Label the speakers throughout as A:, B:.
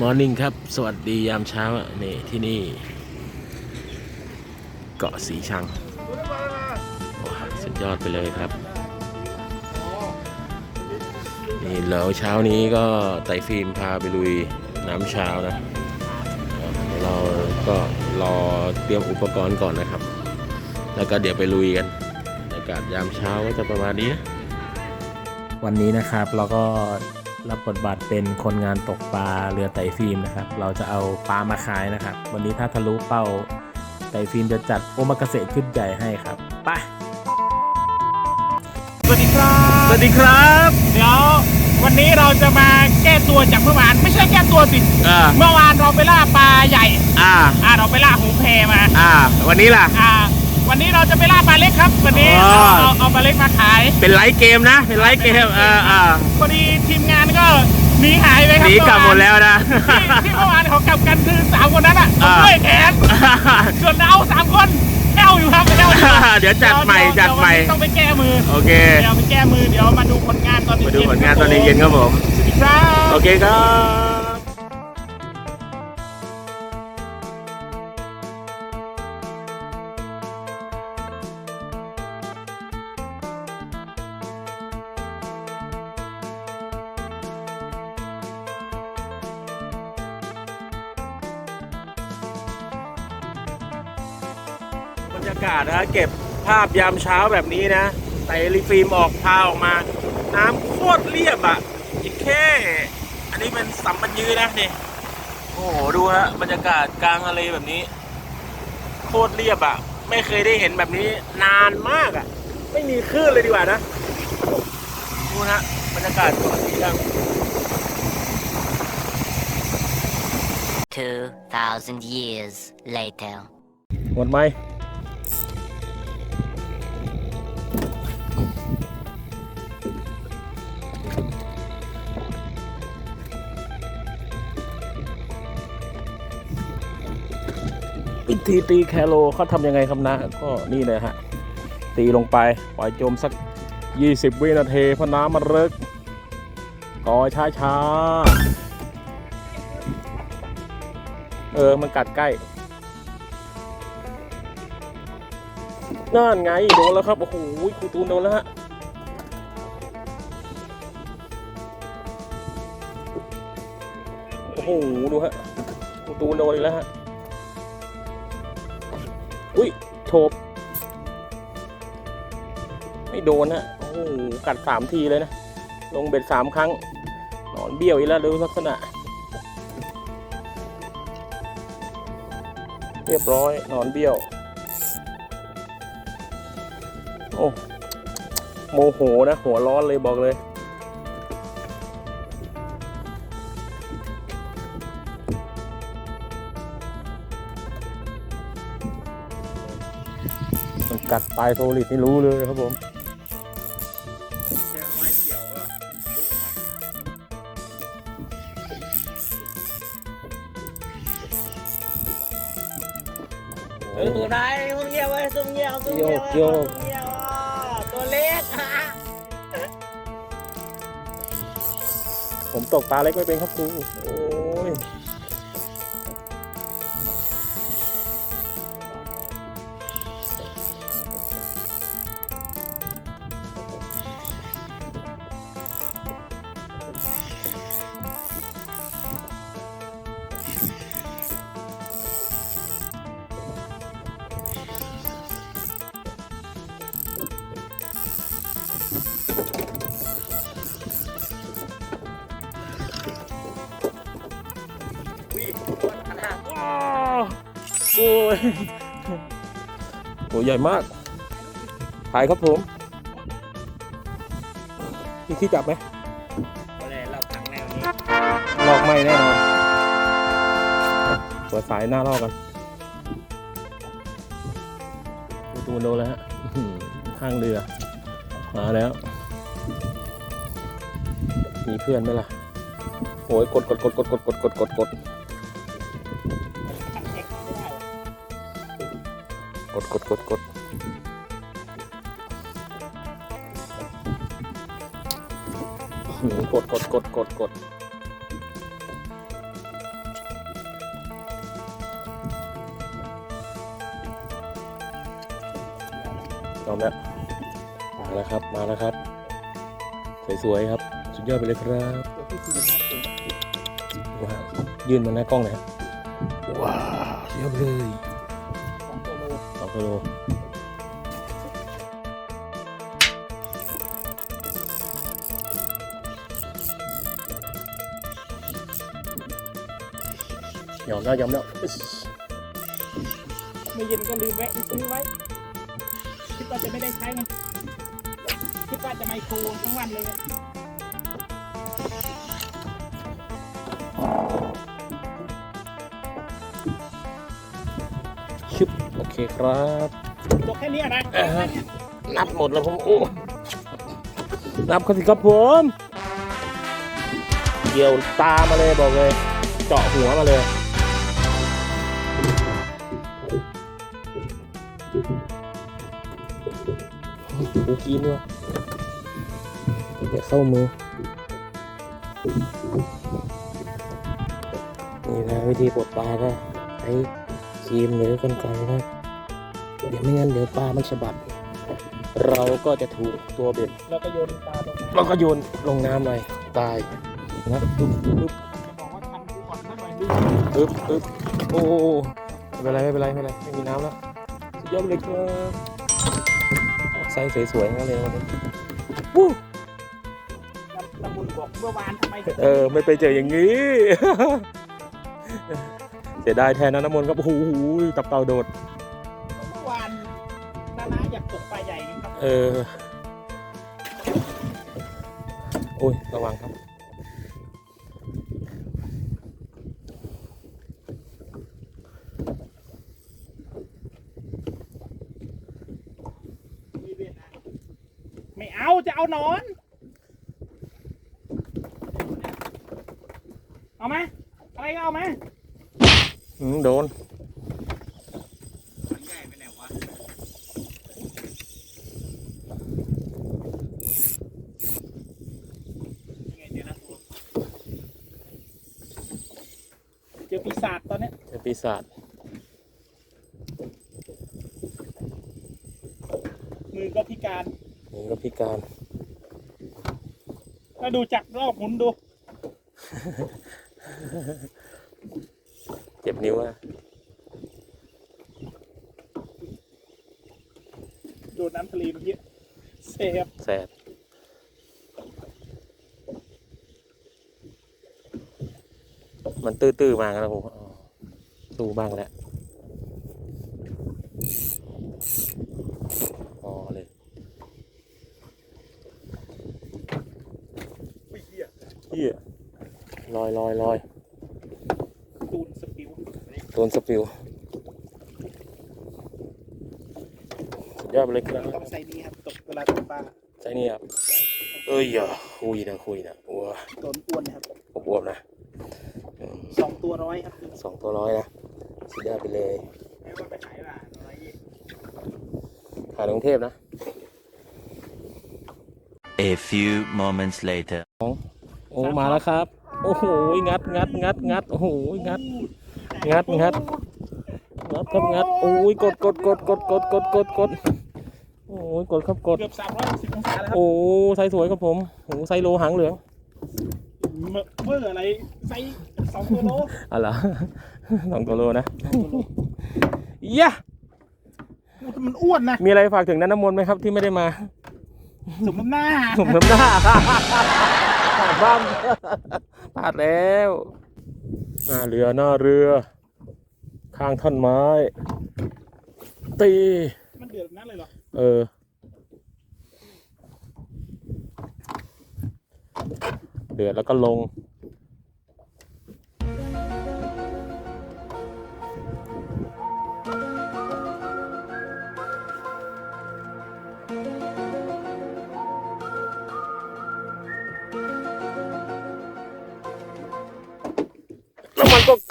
A: มอร์นิ่งครับ สวัสดียามเช้านี่ที่นี่ เกาะสีชังโอ้สุดยอดไปเลยครับ นี่แล้วเช้านี้ก็ไต่ฟิล์มพาไปลุยน้ำเช้านะ เราก็รอเตรียมอุปกรณ์ก่อนนะครับ แล้วก็เดี๋ยวไปลุยกันบรรยากาศยามเช้าก็จะประมาณนี้ วันนี้นะครับเราก็ รับบทบาทเป็นคนงานตกปลาเรือไต่ฟิล์มนะครับ เราจะเอาปลามาขายนะครับ วันนี้ถ้าทะลุเป้าไต่ฟิล์มจะจัดโอมากาเสะชุดใหญ่ให้ครับไป
B: สวัสดีครับ
A: สวัสดีครับ
B: เดี๋ยววันนี้เราจะมาแก้ตัวจากเมื่อวาน ไม่ใช่แก้ตัวสิ
A: อ่า
B: เมื่อวานเราไปล่าปลาใหญ่
A: อ่า
B: อ่าเราไปล่าหูแพมา
A: อ่า วันนี้ล่ะ
B: อ่า วันนี้เราจะไปล่าปลาเล็กครับ วันนี้
A: อ๋อ
B: เอาเอาเอาปลาเล็กมาขาย
A: เป็นไลฟ์เกมนะ เป็นไลฟ์เกมอ่าอ่า
B: พอดีทีมงานก็หนีหายไปค
A: ห
B: รับ
A: นีกลับหมดแล้วนะ
B: ที่ที่เมื่อวานเขากลับกันคือสามคนนั้นอะ
A: อ่า
B: ด้วยแขนส่วนเราสามคนแอวอยู่ครับแอวอยู่
A: เดี๋ยวจัดใหม่จัดใหม่
B: เยววันนี้ต้องไปแก้มือ
A: โอเค
B: เดี๋ยวไปแก้มือเดี๋ยวมาดูผลงานตอนเย็น
A: มาดูผลงานตอนเย็นๆครับผม
B: สวัสดีครับ
A: โอเคครับบ นะเก็บภาพยามเช้าแบบนี้นะไต่รีฟิล์มออกพาออกมา น้ำโคตรเรียบอะอีกแค่ อันนี้เป็นสัมปัญยือนะนี่โอ้โหดูฮะบรรยากาศกลางทะเลแบบนี้ โคตรเรียบอะ ไม่เคยได้เห็นแบบนี้นานมากอะ ไม่มีคลื่นเลยดีกว่านะดูนะบรรยากาศเกาะสีชัง
C: 2,000 years later.
A: หมดไหม ธีตีแคโรเขาทำยังไงครับนะ ก็นี่เลยฮะ ตีลงไป ปล่อยจมสัก 20 วินาทีพราะน้ำมันเลิกก่อช้าช้าเออ มันกัดใกล้นั่นไง โดนแล้วครับ โอ้โหครูตูนโดนแล้วฮะโอ้โห ดูฮะครูตูนโดนอีกแล้วฮะ โฉบไม่โดนฮะโอ้โหกัดสามทีเลยนะ ลงเบ็ดสามครั้ง นอนเบี้ยวอีกแล้วดูลักษณะ เรียบร้อยนอนเบี้ยว โอ้โมโหนะ หัวร้อนเลยบอกเลย กัดปลายโซลิดนี่รู้เลยครับผม
B: เออตัวไหนมึงเงียบไว้ซุ่มเงียบซุ่ม
A: โย
B: เงียบ
A: กโยก
B: ซุ่มเงียบอะตัวเล็กฮะ
A: ผมตกปลาเล็กไม่เป็นครับครู โอ้ยโอ้ยตัวใหญ่มากถ่ายครับผมมีที่จับไหม
B: เลยเราขังแนวนี้
A: ลอกไม่แน่นอนเปิดสายหน้าลอกกันดูตัวโดนแล้วฮะห้างเรือ มาแล้ว มีเพื่อนไหมล่ะ โอ้ยกดกดกดกดกดกดกดกด กดกดกดกดกดกดกดกดเอาละมาแล้วครับ มาแล้วครับ สวยๆครับ สุดยอดไปเลยครับว้ายื่นมาหน้ากล้องนะว้าวเยี่เลย
B: Olo. Nhỏ ra dòng đâu. Bây giờ con đi vẽ, con đi vẽ. Chúng ta จะไม่ได้ใช้ไงคิดว่าจะไมโครทั้งวันเลย
A: คครับ
B: จบแค่นี้อะนะ
A: อ่าฮะนับหมดแล้วผมโอ้นับครับสิครับผมเกี่ยวตามาเลยบอกเลย เจาะหัวมาเลยกูกินด้วยเดี๋ยวเข้ามือ นี่นะวิธีปลดปลาก็ใช้ครีมหรือกันไกรนะ เดี๋ยวไม่งั้นเดี๋ยวปลามันสะบัด เราก็จะถูกตัวเบ็ด
B: แล้วก็โยนปลาลงน้ำ
A: แล้วก็โยนลงน้ำเลยตายนะปึ๊บปึ๊บ
B: จะบอกว่าทันกูก่อนสักหน่อยดู
A: ปึ๊บปึ๊บโอ้โหไม่เป็นไรไม่เป็นไรไม่เป็นไรไม่มีน้ำแล้วสุดยอดเลยครับไซส์สวยๆทั้งนั้นเลยวันนี้วู้
B: ตำบุญบอกเมื่อวานทำไม
A: เออไม่ไปเจออย่างนี้เสียดายแทนนะน้ำมนต์ครับโอ้โหตับเต่าโดด เออโอ้ย ระวังครับ
B: ไม่เอาจะเอาหนอน เอาไหมอะไรก็เอาไหม
A: อืมโดน
B: ใหญ่ไปไหนวะยังไงเจอนะตัวเจ อปีศาจตอนเนี้ย
A: เจอปีศาจ
B: มือก็พิการ
A: นี่ก็พิการ
B: ก็ดูจากรอบหมุนดู
A: เจ็บนิ้วอะ
B: โดนน้ำทะเลเมื่อกี้เซฟ
A: แสบ มันตื้อๆมาแล้วผมอ๋อสู้บ้างแล้วพอเลย
B: อุ้ยเหี้ย
A: เฮียลอยลอยลอย
B: ตูนสปิว
A: โดนสปิวสุดยอดไปเลยครับ
B: ต้องใส่นี้ครับตกเวลาตกปลา
A: ใช่นี่ครับเอ้ยอย่าคุยนะคุยนะว้า
B: โดนอ้วนนะครับ
A: อวบๆนะอืม
B: สองตัวร้อยครับ
A: สองตัวร้อยนะสุดยอดไปเลย
B: ไม่ว่าไปขายละร้อยยี่
A: ขายในกรุงเทพนะ
D: A few moments later.
A: โอ้มาแล้วครับ โอ้โหงัดงัดงัดงัดโอ้โหงัด งัดงัดงัดครับงัดโอ้ยกดกดกดกดกดกดกดกดโอ้ยกดครับกด
B: เกือบสามร้อยสิบองศาแล้วครับ
A: โอ้ไซส์สวยครับผมโอ้ไซส์โลหางเหลือง
B: เมอเมื่ออะไรไซ ส์สองตัวโล
A: อะไรสองตัวโลนะ
B: สองตัวโล
A: ยะ
B: มันอ้วนนะ
A: มีอะไรฝากถึงนันน้ำมนต์ไหมครับที่ไม่ได้มา
B: สมน้ำหน้า
A: ผมน้ำหน้าพลาดบ้างพลาดแล้วหน้าเรือหน้าเรือ ข้างท่อนไม้ ตี
B: มันเดือดแบบนั้นเลยเหรอ
A: เออเดือดแล้วก็ลง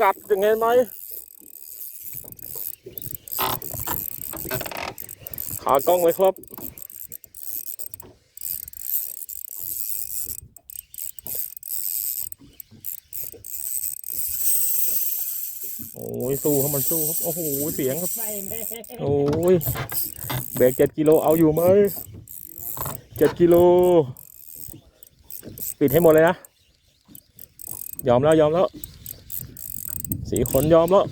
A: กัดย่างไงไหมขากล้องไว้ครับ โอ้ย สู้ครับมันสู้ครับ โอ้โห เสียงครับ โอ้ยเบกเจ็ดกิโลเอาอยู่ไหมเจ็ดกิโล ปิดให้หมดเลยนะ ยอมแล้ว ยอมแล้ว สีขนยอมแล้ว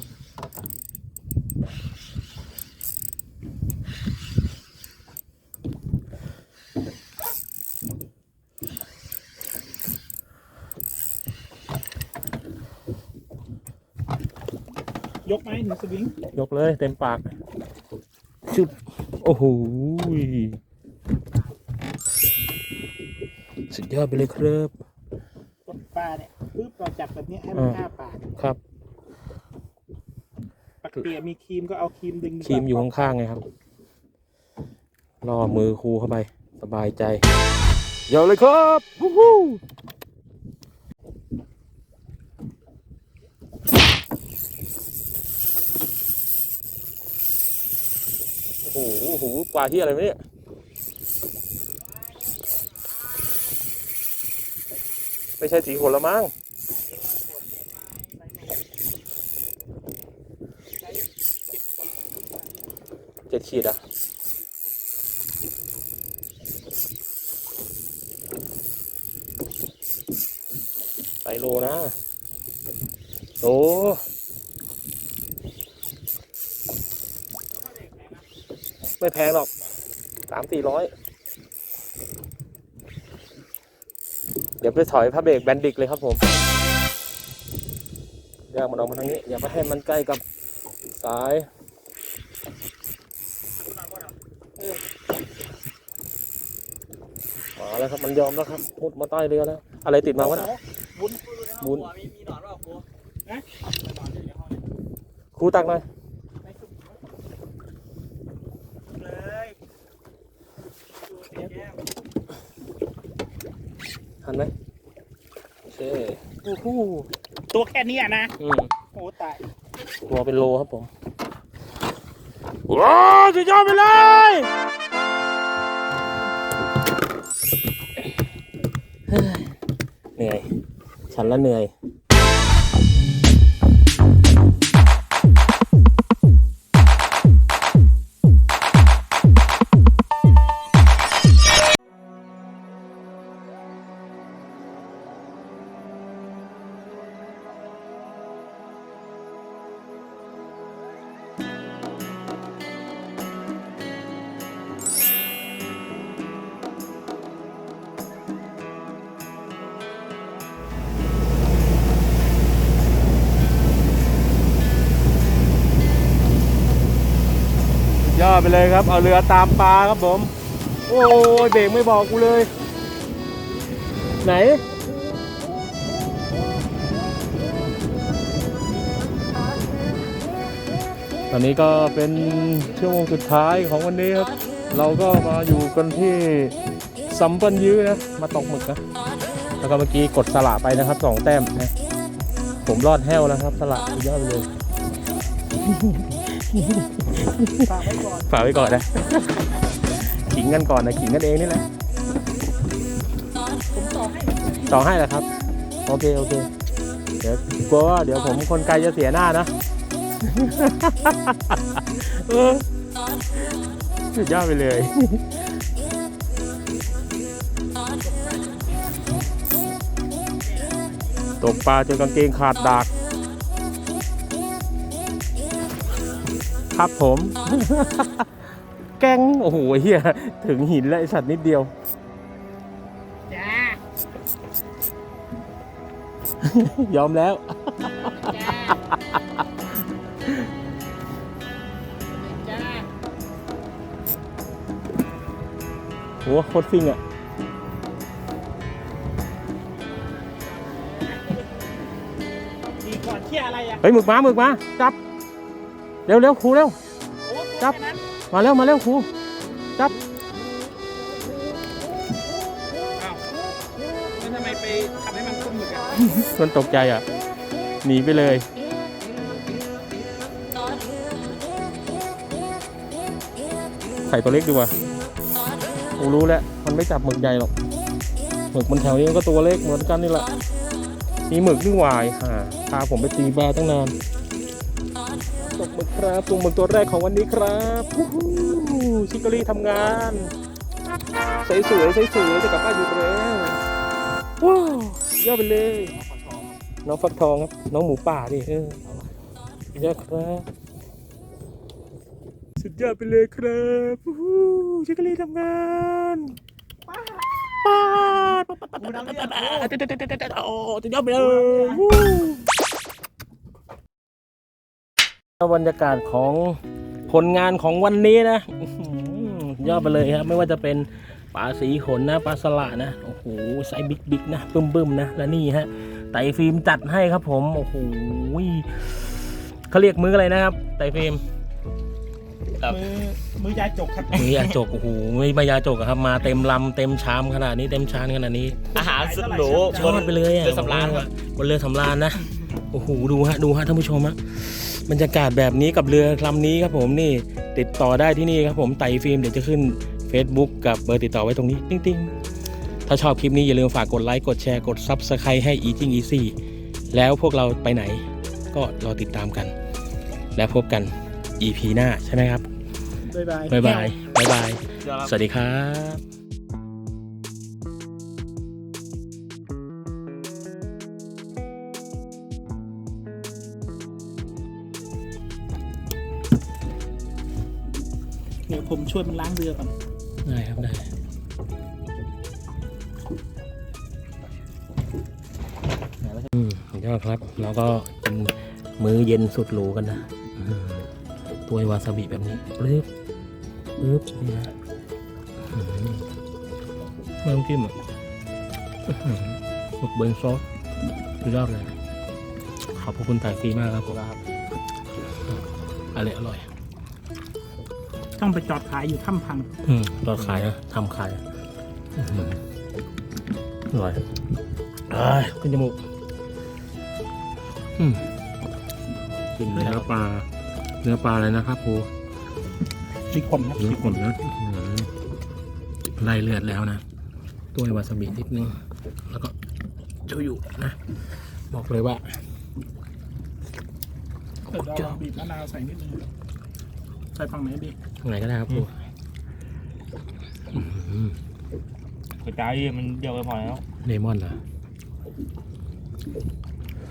B: ยกไหมหนูสวิง
A: ยกเลยเต็มปากชุบโอ้โหสุดยอดไปเลยครับ
B: ตกปลาเนี่ยปึ๊บเราจับแบบนี้ให้มัน
A: อ่า
B: อ้าปาก
A: ครับ
B: ปกติมีครีมก็เอาครีมดึง
A: ครีมอยู่ข้างๆไงครับล่อมือครูเข้าไป สบายใจเดี๋ยวเลยครับวู้ฮู้โอ้โหโอ้โหปลาที่อะไรวะเนี่ยไม่ใช่สีขนละมั้งเจ็ด ขีดอะไปโลนะโอ้ไม่แพงหรอกสามสี่ร้อยเดี๋ยวไปถอยพระเบรกแบนดิกเลยครับผมอยากมันออกมาทางนี้ อย่าไปให้มันใกล้กับสาย มา แล้วครับมันยอมแล้วครับมุดมาใต้เรือแล้ว อะไรติดมาวะน่ะ
B: บุญ
A: บุญ
B: มีมีหนอนเปล่ากูนะ
A: ครูตักหน่อย
B: เลยดูเสียแก้ม
A: ทันไหมโอเคโอ้โห
B: ตัวแค่นี้อะนะ
A: อืม
B: โอ้ตาย
A: ตัวเป็นโลครับผมว้าวสุดยอดไปเลย ฉันละเหนื่อย ดไปเลยครับ เอาเรือตามปลาครับผม โอ้ยเบรกไม่บอกกูเลย ไหน ตอนนี้ก็เป็นชั่วโมงสุดท้ายของวันนี้ครับ เราก็มาอยู่กันที่ซัมปันยื้อนะ มาตกหมึกนะ แล้วก็เมื่อกี้กดสละไปนะครับสองแต้มนะ ผมรอดแห้วแล้วครับ สละยอดไปเลย
B: ฝากไว้ก่อน
A: ฝากไว้ก่อนนะขิงกันก่อนนะขิงกันเองนี่แหละ
B: ต่อให้
A: ต่อให้แหละครับ โอเคโอเค เดี๋ยวกลัวว่าเดี๋ยวผมคนไกลจะเสียหน้านะสุดยอดไปเลยตกปลาจนกางเกงขาดดาก ครับผม แกงโอ้โหเฮียถึงหินแล้วไอสัตว์นิดเดียว
B: จ้าย
A: อมแล้ว
B: จ้าจ้า
A: โหโคตรซิ่งอะ
B: ดีก่อนเที่ยอะไรอะ
A: เฮ้ยหมึกมาหมึกมา จับ เร็วเร็วครูเร็ว
B: โอ้
A: จับ
B: แค่นั้น
A: มาเร็ว มาเร็วครู จับ
B: อ้าวแล้วทำไมไปทำให้มันคุ้มหมึกอะ
A: มันตกใจอะ หนีไปเลย ใส่ตัวเล็กดีกว่ากูรู้แล้ว มันไม่จับหมึกใหญ่หรอก หมึกมันแถวนี้มันก็ตัวเล็กเหมือนกันนี่แหละ มีหมึกด้วยวายห่าพาผมไปตีปลาตั้งนานตกหมึก ครับตกหมึกตัวแรกของวันนี้ครับวู้ฮู้ชิคกอรี่ทำงานสวยสวยสวยสวยๆจะกลับบ้านอยู่แล้วว้าวยอดไปเลย น้องฟักทองครับ น้องหมูป่าดิเออยอดครับ สุดยอดไปเลยครับวู้ฮู้ชิคกอรี่ทำงานป้าดป้าดป้าดป้าดป้าดป้าดป้าดป้าดป้าดโอ้สุดยอดไปเลยวู้ บรรยากาศของผลงานของวันนี้นะอื้อหือยอดไปเลยครับ ไม่ว่าจะเป็นปลาสีขนนะปลาสละนะโอ้โหไซส์บิ๊กบิ๊กนะบึ้มบึ้มๆนะและนี่ฮะไต่ฟิล์มจัดให้ครับผมโอ้โหเขาเรียกมืออะไรนะครับ ไต่ฟิล์ม
B: มือมือยาจกครับ
A: มือยาจกโอ้โหไม่มายาจกอะครับมาเต็มลำเต็มชามขนาดนี้เต็มชานขนาดนี้
E: อาหารสุดหรู
A: ยอดไปเลยอะ
E: เรือสำราญครับ
A: บนเรือสำราญนะโอ้โหดูฮะดูฮะท่านผู้ชมฮะ บรรยากาศแบบนี้กับเรือลำนี้ครับผมนี่ติดต่อได้ที่นี่ครับผมไต่ฟิล์มเดี๋ยวจะขึ้น Facebook กับเบอร์ติดต่อไว้ตรงนี้ติ๊งติ๊งถ้าชอบคลิปนี้อย่าลืมฝากกดไลค์กดแชร์กด Subscribe ให้ e ีจิงอีซี่แล้วพวกเราไปไหนก็รอติดตามกัน แล้วพบกัน EP หน้าใช่ไหมครับ
B: บ๊ายบาย
A: บ๊ายบาย บ๊ายบาย สวัสดีครับ
B: ผมช่วยมันล้างเรือก่อน
A: ได้ครับได้อืมยอดครับแล้วก็เป็นมื้อเย็นสุดหรูกันนะอืมตัววาซาบิแบบนี้ปึ๊บปึ๊บนี่นะอื้อหือไม่ต้องจิ้มอะอื้อหือหมึกเบนซอสสุดยอดเลย ขอบพระคุณถ่ายฟรีมากครับผมอร่อยอร่อย
B: ต้องไปจอดขายอยู่ถ้ำพัง
A: อืมเราขายนะทำขายอื้อหืออร่อยอ้ายขึ้นจมูกอืมกินเนื้อปลา เนื้อปลาเลยนะครับครู
B: มีคนครับ
A: เนื้อขนนะอื้อหือไล่เลือดแล้วนะตัยวาซาบินิดนึง แล้วก็โชยุนะ บอกเลยว่า
B: เดี๋ยวเราบีบมะนาวใส่นิดนึง ใส่ฝั่งไหนดี
A: ไหนก็ได้ครับครู
E: กระจายมันเดียวไปพอแล้ว
A: เลมอนเหรอ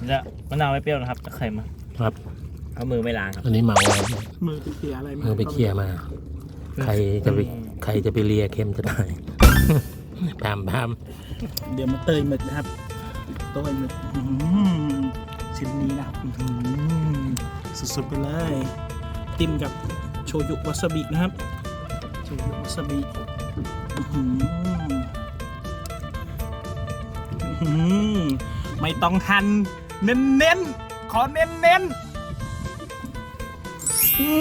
E: และมะนาวไม่เปรี้ยวนะครับตะไคร้มา
A: ครับ
E: เอามือไม่ล้างครับ
A: อันนี้เหมาครับ
B: มือไปเคลียร์อะไรมา
A: เมื่อไปเคลียร์มา ใครจะไปใครจะไปเลียเค็มจะตายแพมแพม
B: เดี๋ยวมาเตยหมึกนะครับเตยหมึกอื้อหือชิ้นนี้นะครับอื้อหือสุดๆไปเลย จิ้มกับโช ยุวาซาบินะครับ โชยุวาซาบิไม่ต้องหั่นเน้นๆ ขอเน้นๆอื้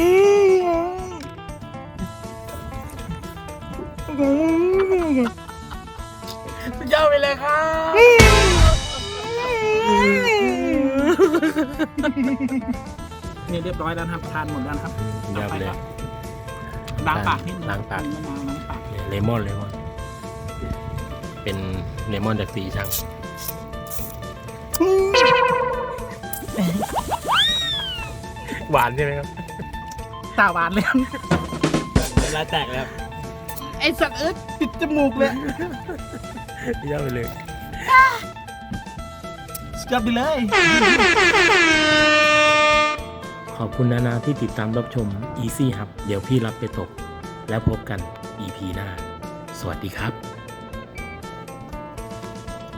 B: อหือสุดยอดไปเลยครับ นี่เรียบร้อยแล้วนะครับทานหมดแล้วนะครับ
A: ยอดไปเลย
B: ล้างปากนิดนึง
A: ล้างปาก
B: มะนาวล้างปาก
A: เลมอนเลมอน เป็นเลมอนจากสีช่างหวานใช่ไหมครับ
B: ตาหวานเลย
E: เวลาแตกแล้ว
B: ไอสัตว์เอิร์ธติดจมูกเลย
A: ยอดไปเลย
B: สุดยอดไปเลย
A: ข อบคุณนานาที่ติดตามรับชม Easy ครับเดี๋ยวพี่รับไปตก แล้วพบกัน EP หน้า สวัสดีครับ